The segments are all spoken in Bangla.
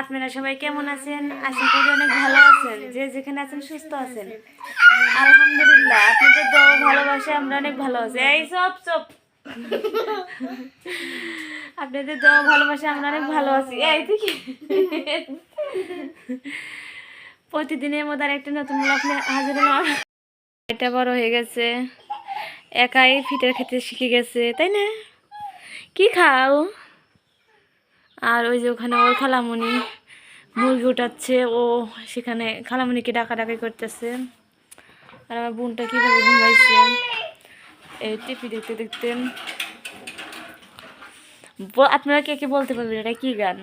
আপনারা সবাই কেমন আছেন? আশা করি অনেক ভালো আছেন। যে যেখানে আছেন সুস্থ আছেন। আলহামদুলিল্লাহ, আপনাদের দোয়া ভালোবাসে আমরা অনেক ভালো আছি। এই সব সব আপনাদের দোয়া ভালোবাসে আমরা অনেক ভালো আছি। এই থেকে প্রতিদিনের মতো আর একটা নতুন নিয়ে হাজির এটা বড় হয়ে গেছে। একাই ফিটার খেতে শিখে গেছে, তাই না? কি খাও? আর ওই যে ওখানে ওর খালামুনি মুরগি উঠাচ্ছে, ও সেখানে খালামণিকে ডাকাডাকি করতেছে। আর আমার বোনটা কীভাবে ঘুমাইছে? এই টিপি দেখতে দেখতে। আপনারা কে কে বলতে পারবেন এটা কি গান?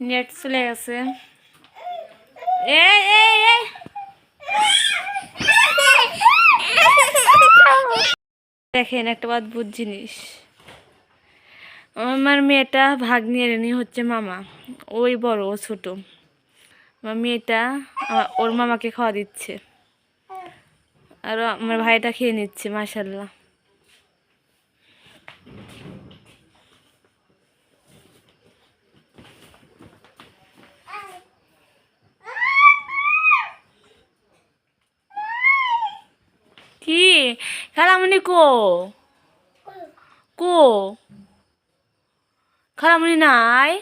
নেট চলে গেছে। এই! দেখেন একটা অদ্ভুত জিনিস। আমার মেয়েটা ভাগ নিয়ে নিয়ে হচ্ছে মামা। ওই বড়, ও ছোট। আমার মেয়েটা ওর মামাকে খাওয়া দিচ্ছে। আর আমার ভাইটা খেয়ে নিচ্ছে মাসাল্লাহ কি? খালামণি কো? কো? খালামণি নাই?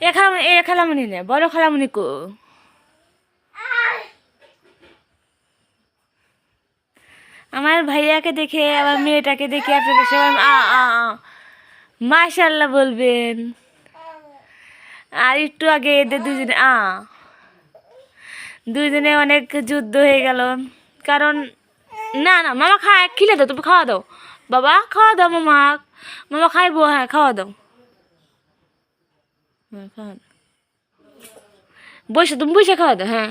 এ খালামণি এ খালামণি নেই বড় খালামণি কো। আমার ভাইয়াকে দেখে, আমার মেয়েটাকে দেখে আপনাদের সবাই আ আ মাশাল্লাহ বলবেন। আর একটু আগে এদের দুজনে, আ। দুজনে অনেক যুদ্ধ হয়ে গেল। কারণ, না না, মামা খায়, খিলে দাও, তুমি খাওয়া দাও। বাবা, খাওয়া দাও, মামা। মামা খাইবো হ্যাঁ খাওয়া দাও। হ্যাঁ খাওয়া বসে, তুমি বসে খাওয়া দাও হ্যাঁ।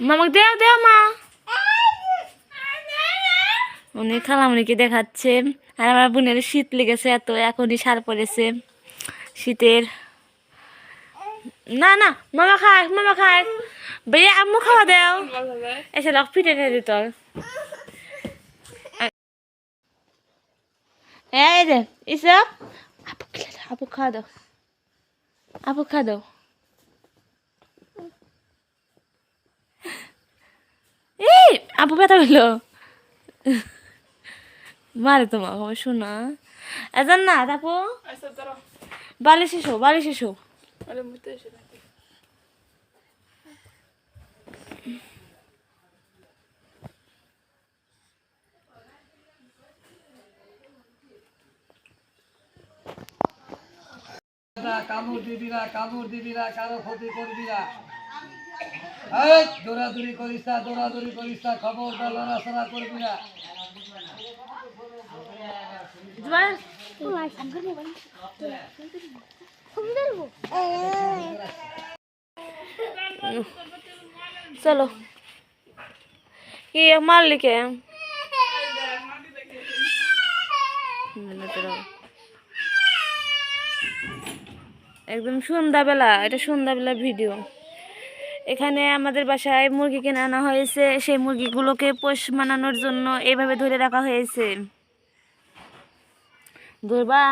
মামাকে দেও দেও, মা। উনি খালামুনিকে দেখাচ্ছে। আর আমার বোনের শীত লেগেছে এত, এখনই সার পড়েছে। শীতের না না মামা খায় মামা খায়। ভাইয়া আম্মু খাওয়া দেও। এসে লক ফিটে নিয়ে দিত। এই রে ইসব আপু আপু খাওয়া দাও। আপু খাওয়া দাও। এই আপু ব্যথা পেল। মারে তোমার শোনা। এজন না তাপো বালিশ এসো বালিশ এসো। না, কামড় দিবি না কামড় দিবি না কারও ক্ষতি করবি না। এই, দৌড়াদৌড়ি করিস না দৌড়াদৌড়ি করিস না খবর লড়াচড়া করবি না। চলো। কি মারলি কে একদম সন্ধ্যাবেলা, এটা সন্ধ্যাবেলা ভিডিও এখানে আমাদের বাসায় মুরগি কিনে আনা হয়েছে। সেই মুরগিগুলোকে পোষ মানানোর জন্য এইভাবে ধরে রাখা হয়েছে। ধরবা?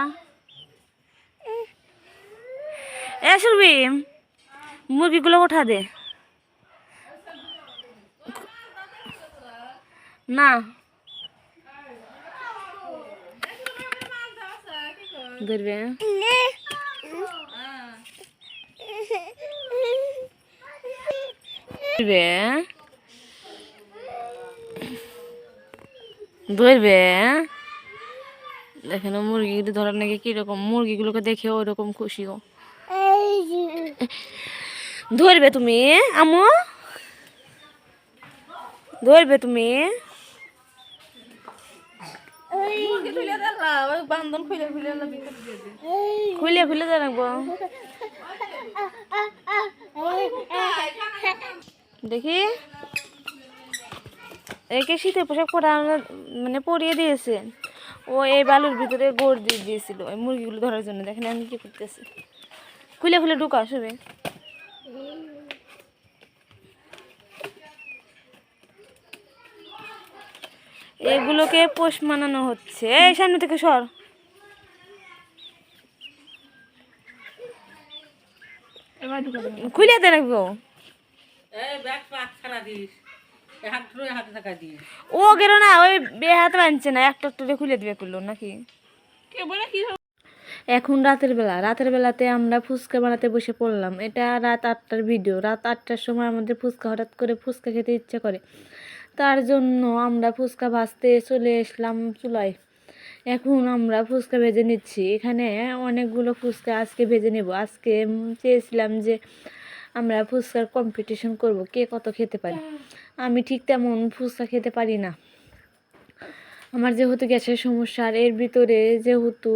এ শুনবি মুরগিগুলো উঠা দে। না। ধরবে। ধরবে। ধরবে। দেখেন মুরগিগুলো ধরার নাকি কীরকম? মুরগিগুলোকে দেখে ওরকম খুশি ও। ধরবে তুমি আমু ধরবে তুমি? খুলে খুলে জানাব দেখি। একে শীতের পোশাক পরা মানে পরিয়ে দিয়েছে। ও এই বালুর ভিতরে গোড় দিয়ে দিয়েছিল ওই মুরগিগুলো ধরার জন্য। দেখেন আমি কি করতেছি। খুলে খুলে ঢুকা শুবে এগুলোকে পোষ মানানো হচ্ছে। এই সামনে থেকে সর। খুলে দে রাখব ও? গেল না ওই বে হাত বানছে না একটা একটা খুলে দিবে করল নাকি? এখন রাতের বেলা, রাতের বেলাতে আমরা ফুচকা বানাতে বসে পড়লাম। এটা রাত আটটার ভিডিও রাত আটটার সময় আমাদের ফুচকা হঠাৎ করে ফুচকা খেতে ইচ্ছে করে। তার জন্য আমরা ফুচকা ভাজতে চলে এসলাম চুলায়। এখন আমরা ফুচকা ভেজে নিচ্ছি। এখানে অনেকগুলো ফুচকা আজকে ভেজে নেব। আজকে চেয়েছিলাম যে আমরা ফুচকার কম্পিটিশন করব, কে কত খেতে পারে। আমি ঠিক তেমন ফুচকা খেতে পারি না। আমার যেহেতু গ্যাসের সমস্যা, আর এর ভিতরে যেহেতু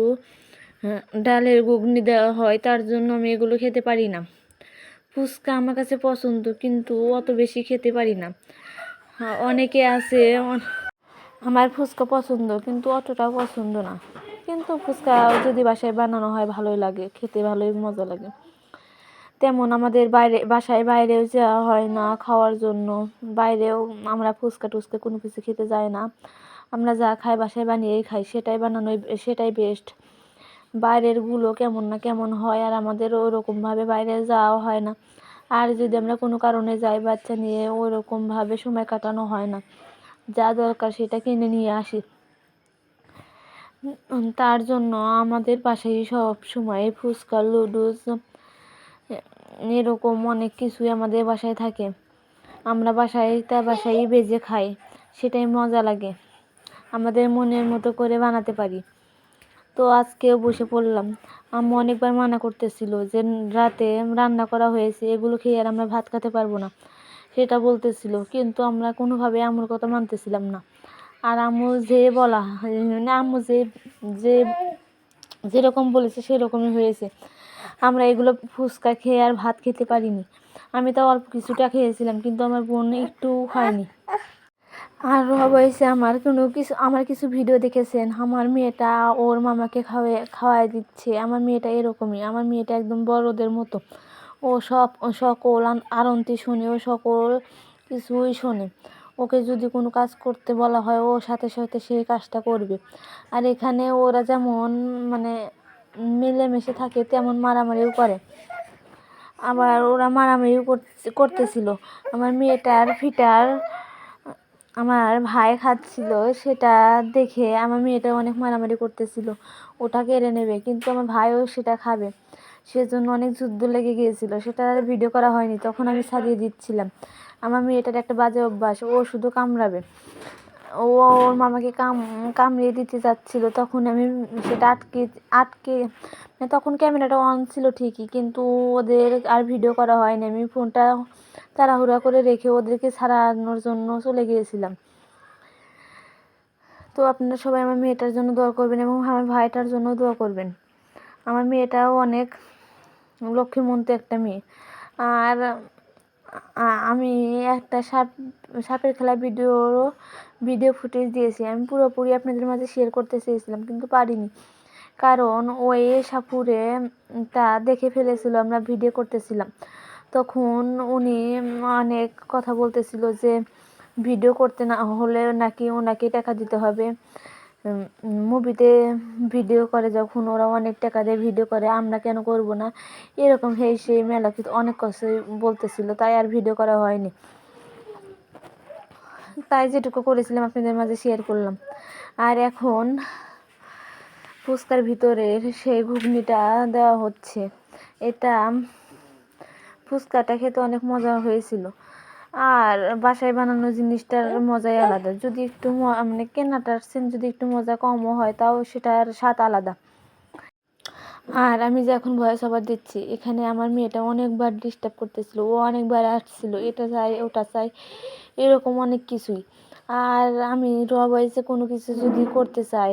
ডালের ঘুগনি দেওয়া হয় তার জন্য আমি এগুলো খেতে পারি না। ফুচকা আমার কাছে পছন্দ কিন্তু অত বেশি খেতে পারি না। হ্যাঁ, অনেকে আছে আমার ফুচকা পছন্দ কিন্তু অতটাও পছন্দ না। কিন্তু ফুচকা যদি বাসায় বানানো হয় ভালোই লাগে খেতে ভালোই মজা লাগে। তেমন আমাদের বাইরে বাসায় বাইরেও যাওয়া হয় না খাওয়ার জন্য। বাইরেও আমরা ফুচকা টুচকা কোনো কিছু খেতে যাই না। আমরা যা খাই বাসায় বানিয়েই খাই সেটাই বানানোই সেটাই বেস্ট বাইরেরগুলো কেমন না কেমন হয় আর আমাদের ওরকমভাবে বাইরে যাওয়া হয় না। আর যদি আমরা কোনো কারণে যাই বাচ্চা নিয়ে ওরকমভাবে সময় কাটানো হয় না। যা দরকার সেটা কিনে নিয়ে আসি। তার জন্য আমাদের বাসায় সব সময় ফুচকা লুডুস এরকম অনেক কিছুই আমাদের বাসায় থাকে। আমরা বাসায়, তা বাসায় বেজে খাই, সেটাই মজা লাগে। আমাদের মনের মতো করে বানাতে পারি। তো আজকেও বসে পড়লাম। আম্মু অনেকবার মানা করতেছিল যে রাতে রান্না করা হয়েছে, এগুলো খেয়ে আর আমরা ভাত খেতে পারব না। সেটা বলতেছিল, কিন্তু আমরা কোনোভাবে আম্মুর কথা মানতেছিলাম না। আর আম্মু যে বলা মানে আম্মু যে যে যেরকম বলেছে সেরকমই হয়েছে। আমরা এগুলো ফুচকা খেয়ে আর ভাত খেতে পারিনি। আমি তো অল্প কিছুটা খেয়েছিলাম, কিন্তু আমার বোন একটু খায়নি। আর হয়েছে আমার কোনো কিছু, আমার কিছু ভিডিও দেখেছেন। আমার মেয়েটা ওর মামাকে খাওয়াই খাওয়াই দিচ্ছে। আমার মেয়েটা এরকমই, আমার মেয়েটা একদম বড়দের মতো। ও সব সকল আরন্তি শোনে, ও সকল কিছুই শোনে। ওকে যদি কোনো কাজ করতে বলা হয়, ও সাথে সাথে সেই কাজটা করবে। আর এখানে ওরা যেমন মানে মিলেমিশে থাকে, তেমন মারামারিও করে। আবার ওরা মারামারিও করতে- করতেছিল। আমার মেয়েটার ফিটার আমার ভাই খাচ্ছিল সেটা দেখে আমার মেয়েটা অনেক মারামারি করতেছিল, ওটা কেড়ে নেবে, কিন্তু আমার ভাইও সেটা খাবে। সেজন্য অনেক যুদ্ধ লেগে গিয়েছিল, সেটা আর ভিডিও করা হয়নি, তখন আমি সারিয়ে দিচ্ছিলাম। আমার মেয়েটার একটা বাজে অভ্যাস, ও শুধু কামড়াবে। ও ওর মামাকে কাম, কামড়িয়ে দিতে যাচ্ছিল। তখন আমি সেটা আটকে আটকে মানে তখন ক্যামেরাটা অন ছিল ঠিকই, কিন্তু ওদের আর ভিডিও করা হয়নি। আমি ফোনটা তাড়াহুড়া করে রেখে ওদেরকে ছাড়ানোর জন্য চলে গিয়েছিলাম। তো আপনারা সবাই আমার মেয়েটার জন্য দোয়া করবেন এবং আমার ভাইটার জন্য দোয়া করবেন। আমার মেয়েটাও অনেক লক্ষ্মীমন্ত একটা মেয়ে। আর আমি একটা সাপ, সাপের খেলা ভিডিওরও ভিডিও ফুটেজ দিয়েছি। আমি পুরোপুরি আপনাদের মাঝে শেয়ার করতে চেয়েছিলাম, কিন্তু পারিনি। কারণ ওই সাপুরে তা দেখে ফেলেছিল, আমরা ভিডিও করতেছিলাম। তখন উনি অনেক কথা বলতেছিল যে, ভিডিও করতে না হলে নাকি ওনাকে টাকা দিতে হবে। মুভিতে ভিডিও করে যখন ওরা অনেক টাকা দিয়ে ভিডিও করে, আমরা কেন করব না? এরকম সেই সেই মেলা কিন্তু অনেক কিছুই বলতেছিল, তাই আর ভিডিও করা হয়নি। তাই যেটুকু করেছিলাম আপনাদের মাঝে শেয়ার করলাম। আর এখন ফুচকার ভিতরে সেই ঘুগনিটা দেওয়া হচ্ছে। এটা ফুচকাটা খেতে অনেক মজা হয়েছিল। আর বাসায় বানানো জিনিসটার মজাই আলাদা। যদি একটু মানে কেনাটার সেন যদি একটু মজা কমও হয়, তাও সেটার স্বাদ আলাদা। আর আমি যে এখন ভয়েস ওভার দিচ্ছি, এখানে আমার মেয়েটা অনেকবার ডিস্টার্ব করতেছিল, ও অনেকবার আসছিল, এটা চাই, ওটা চাই, এরকম অনেক কিছুই। আর আমি র ভয়েসে কোনো কিছু যদি করতে চাই,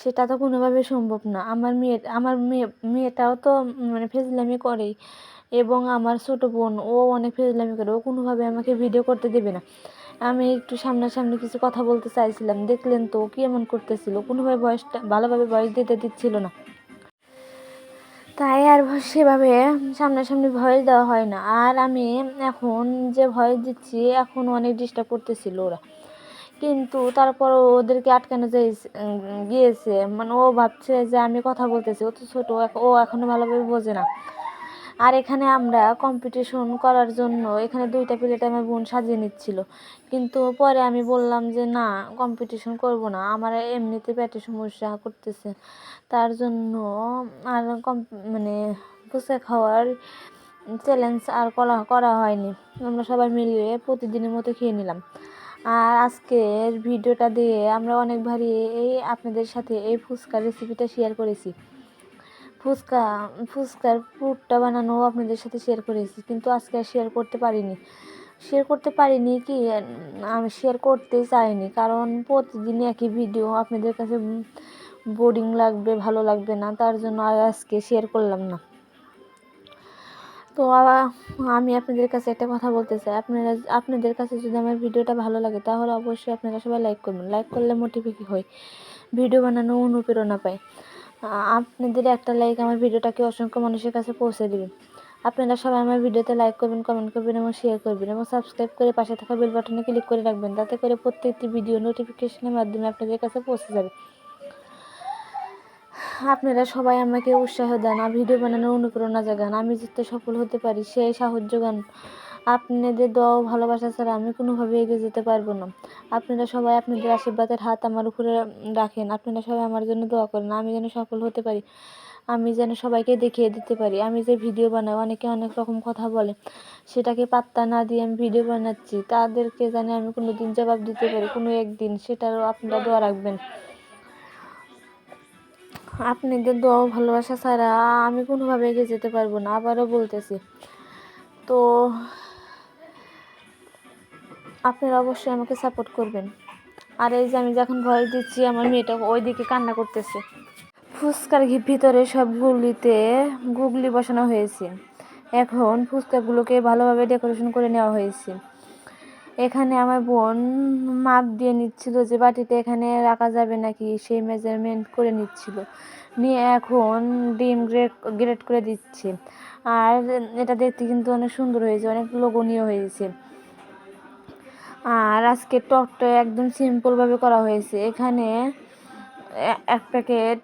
সেটা তো কোনোভাবে সম্ভব না। আমার মেয়ে আমার মেয়ে, মেয়েটাও তো মানে ফেজলামি করেই। এবং আমার ছোট বোন, ও অনেক ফেজলামি করে, ও কোনোভাবে আমাকে ভিডিও করতে দেবে না। আমি একটু সামনাসামনি কিছু কথা বলতে চাইছিলাম, দেখলেন তো কি এমন করতেছিল, কোনোভাবে বয়সটা, ভালোভাবে বয়স দিতে দিচ্ছিল না। তাই আর সেভাবে সামনাসামনি ভয়েস দেওয়া হয় না। আর আমি এখন যে ভয়েস দিচ্ছি, এখন অনেক ডিস্টার্ব করতেছিল ওরা। কিন্তু তারপর ওদেরকে আটকানো যাই গিয়েছে। মানে ও ভাবছে যে আমি কথা বলতেছি ও তো ছোটো ও এখনও ভালোভাবে বোঝে না। আর এখানে আমরা কম্পিটিশন করার জন্য এখানে দুইটা প্লেট আমার বোন সাজিয়ে নিচ্ছিল। কিন্তু পরে আমি বললাম যে, না কম্পিটিশন করব না। আমার এমনিতে পেটে সমস্যা করতেছে। তার জন্য আর কম মানে ফুচকা খাওয়ার চ্যালেঞ্জ আর করা করা হয়নি। আমরা সবাই মিলে প্রতিদিনের মতো খেয়ে নিলাম। আর আজকের ভিডিওটা দিয়ে আমরা অনেক ভারী এই আপনাদের সাথে এই ফুচকা রেসিপিটা শেয়ার করেছি। ফুচকা, ফুচকার পুরটা বানানো আপনাদের সাথে শেয়ার করেছি, কিন্তু আজকে আর শেয়ার করতে পারিনি। শেয়ার করতে পারিনি কি? আমি শেয়ার করতেই চাইনি, কারণ প্রতিদিনই একই ভিডিও আপনাদের কাছে বোরিং লাগবে, ভালো লাগবে না, তার জন্য আর আজকে শেয়ার করলাম না। তো আমি আপনাদের কাছে একটা কথা বলতে চাই, আপনারা, আপনাদের কাছে যদি আমার ভিডিওটা ভালো লাগে, তাহলে অবশ্যই আপনারা সবাই লাইক করবেন। লাইক করলে মোটিভেট হয়? ভিডিও বানানো অনুপ্রেরণা পায়। আপনাদের একটা লাইক আমার ভিডিওটাকে অসংখ্য মানুষের কাছে পৌঁছে দেবেন। আপনারা সবাই আমার ভিডিওতে লাইক করবেন কমেন্ট করবেন এবং শেয়ার করবেন এবং সাবস্ক্রাইব করে পাশে থাকা বেল বাটনে ক্লিক করে রাখবেন, তাতে করে প্রত্যেকটি ভিডিও নোটিফিকেশনের মাধ্যমে আপনাদের কাছে পৌঁছে যাবে। আপনারা সবাই আমাকে উৎসাহ দেন, আর ভিডিও বানানোর অনুপ্রেরণা জাগান। আমি যাতে সফল হতে পারি, সেই সাহায্য যোগান। আপনাদের দোয়া ভালোবাসা ছাড়া আমি কোনোভাবে এগিয়ে যেতে পারব না। আপনারা সবাই আপনাদের আশীর্বাদের হাত আমার উপরে রাখেন। আপনারা সবাই আমার জন্য দোয়া করেন। আমি যেন সফল হতে পারি। আমি যেন সবাইকে দেখিয়ে দিতে পারি। আমি যে ভিডিও বানাই, অনেকে অনেক রকম কথা বলে। সেটাকে পাত্তা না দিয়ে আমি ভিডিও বানাচ্ছি। তাদেরকে জানি আমি কোনো দিন জবাব দিতে পারি, কোনো একদিন। সেটারও আপনারা দোয়া রাখবেন। আপনাদের দোয়া ভালোবাসা ছাড়া আমি কোনোভাবে এগিয়ে যেতে পারব না। আবারও বলতেছি। তো আপনারা অবশ্যই আমাকে সাপোর্ট করবেন। আর এই যে আমি যখন ভয়েস দিচ্ছি, আমার মেয়েটা ওইদিকে কান্না করতেছে। ফুচকার ভিতরে সবগুলিতে গুগলি বসানো হয়েছে। এখন ফুচকাগুলোকে ভালোভাবে ডেকোরেশন করে নেওয়া হয়েছে। এখানে আমার বোন মাপ দিয়ে নিচ্ছিল যে বাটিতে এখানে রাখা যাবে নাকি? সেই মেজারমেন্ট করে নিচ্ছিল। নিয়ে এখন ডিম গ্রেট গ্রেট করে দিচ্ছে। আর এটা দেখতে কিন্তু অনেক সুন্দর হয়েছে, অনেক লোভনীয় হয়েছে। আর আজকে টকটা একদম সিম্পলভাবে করা হয়েছে। এখানে এক প্যাকেট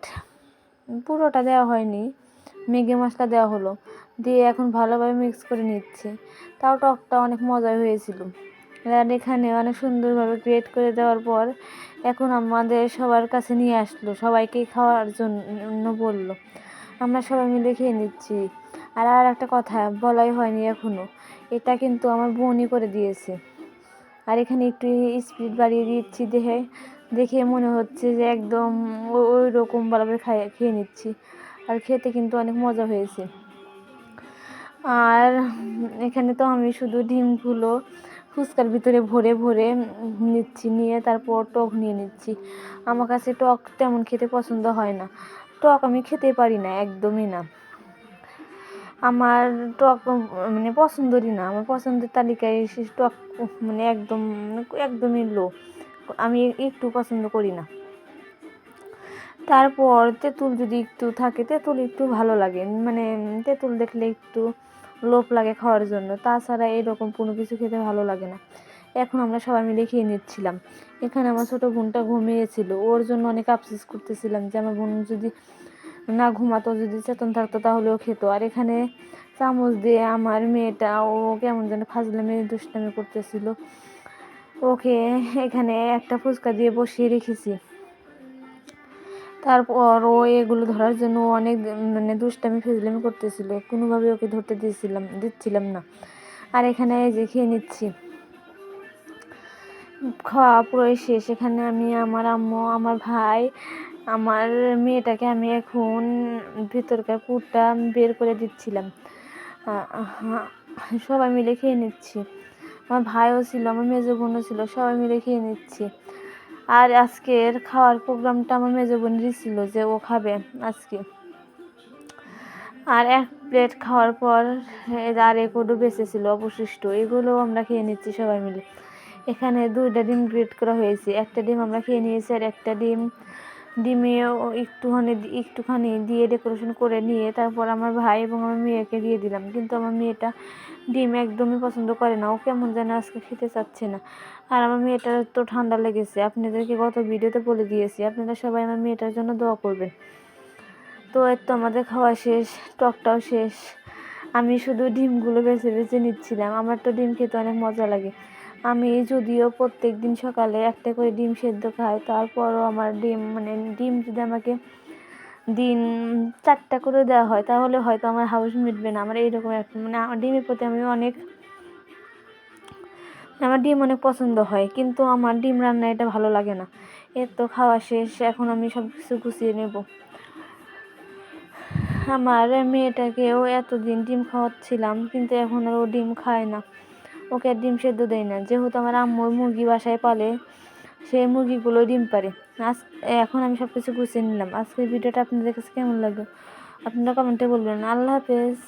পুরোটা দেওয়া হয়নি, ম্যাগি মশলা দেওয়া হলো। দিয়ে এখন ভালোভাবে মিক্স করে নিচ্ছে। তাও টকটা অনেক মজার হয়েছিল। আর এখানে অনেক সুন্দরভাবে ক্রিয়েট করে দেওয়ার পর এখন আমাদের সবার কাছে নিয়ে আসলো, সবাইকে খাওয়ার জন্য বলল। আমরা সবাই মিলে খেয়ে নিচ্ছি। আর আর একটা কথা, বলাই হয়নি এখনও এটা কিন্তু আমার বোনই করে দিয়েছে। আর এখানে একটু স্পিড বাড়িয়ে দিচ্ছি দেখে দেখে মনে হচ্ছে যে একদম ওই রকমভাবে খাই খেয়ে নিচ্ছি। আর খেতে কিন্তু অনেক মজা হয়েছে। আর এখানে তো আমি শুধু ডিমগুলো ফুচকার ভিতরে ভরে ভরে নিচ্ছি, নিয়ে তারপর টক নিয়ে নিচ্ছি। আমার কাছে টক তেমন খেতে পছন্দ হয় না। টক আমি খেতে পারি না, একদমই না। আমার টক মানে পছন্দেরই না। আমার পছন্দের তালিকায় সে টক মানে একদম, একদমই লো আমি একটু পছন্দ করি না। তারপর তেঁতুল যদি একটু থাকে, তেঁতুল একটু ভালো লাগে। মানে তেঁতুল দেখলে একটু লোভ লাগে খাওয়ার জন্য। তাছাড়া এরকম কোনো কিছু খেতে ভালো লাগে না। এখন আমরা সবাই মিলে খেয়ে নিচ্ছিলাম। এখানে আমার ছোটো বোনটা ঘুমিয়েছিল। ওর জন্য অনেক আফসোস করতেছিলাম যে, আমার বোন যদি না ঘুমাতো, যদি চেতন থাকতো তাহলেও খেত। আর এখানে চামচ দিয়ে আমার মেয়েটা, ও কেমন যেন ফাজলামি, দুষ্টামি করতেছিল। ওকে এখানে একটা ফুচকা দিয়ে বসিয়ে রেখেছি। তারপর ও এগুলো ধরার জন্য অনেক মানে দুষ্টামি, ফেজলামি করতেছিল। কোনোভাবে ওকে ধরতে দিয়েছিলাম দিচ্ছিলাম না। আর এখানে এই যে খেয়ে নিচ্ছি। খাওয়া পুরোই শেষ। এখানে আমি, আমার আম্মু, আমার ভাই আমার মেয়েটাকে আমি এখন ভিতরকার পুরটা বের করে দিচ্ছিলাম। সবাই মিলে খেয়ে নিচ্ছি। আমার ভাইও ছিল, আমার মেজো বোনও ছিল, সবাই মিলে খেয়ে নিচ্ছি। আর আজকের খাওয়ার প্রোগ্রামটা আমার মেজো বোনেরই ছিল যে ও খাবে আজকে। আর এক প্লেট খাওয়ার পর আর এগুলো বেঁচে ছিল অবশিষ্ট, এগুলো আমরা খেয়ে নিচ্ছি সবাই মিলে। এখানে দুইটা ডিম গ্রেট করা হয়েছে, একটা ডিম আমরা খেয়ে নিয়েছি আর একটা ডিম ডিমেও একটুখানি একটুখানি দিয়ে ডেকোরেশন করে নিয়ে তারপর আমার ভাই এবং আমার মেয়েকে দিয়ে দিলাম। কিন্তু আমার মেয়েটা ডিম একদমই পছন্দ করে না। ও কেমন যেন আজকে খেতে চাচ্ছে না। আর আমার মেয়েটার তো ঠান্ডা লেগেছে। আপনাদেরকে গত ভিডিওতে বলে দিয়েছি, আপনারা সবাই আমার মেয়েটার জন্য দোয়া করবেন। তো এর তো আমাদের খাওয়া শেষ, টকটাও শেষ। আমি শুধু ডিমগুলো বেছে বেছে নিচ্ছিলাম। আমার তো ডিম খেতে অনেক মজা লাগে। আমি যদিও প্রত্যেক দিন সকালে একটা করে ডিম সেদ্ধ খাই, তারপরও আমার ডিম মানে ডিম যদি আমাকে দিন চারটা করে দেওয়া হয়, তাহলে হয়তো আমার হাউস মিটবে না। আমার এইরকম একটা মানে আমার ডিমের প্রতি আমি অনেক, আমার ডিম অনেক পছন্দ হয়, কিন্তু আমার ডিম রান্না এটা ভালো লাগে না। এর তো খাওয়া শেষ, এখন আমি সব কিছু গুছিয়ে নেব। আমার মেয়েটাকেও এতদিন ডিম খাওয়াচ্ছিলাম, কিন্তু এখন আর ও ডিম খায় না। ওকে ডিম সেদ্ধ দেয় না। যেহেতু আমার আম্মুর মুরগি বাসায় পালে সেই মুরগিগুলো ডিম পারে। আজ এখন আমি সব কিছু গুছিয়ে নিলাম। আজকের ভিডিওটা আপনাদের কাছে কেমন লাগল? আপনারা কমেন্টে বলবেন। আল্লাহ হাফেজ।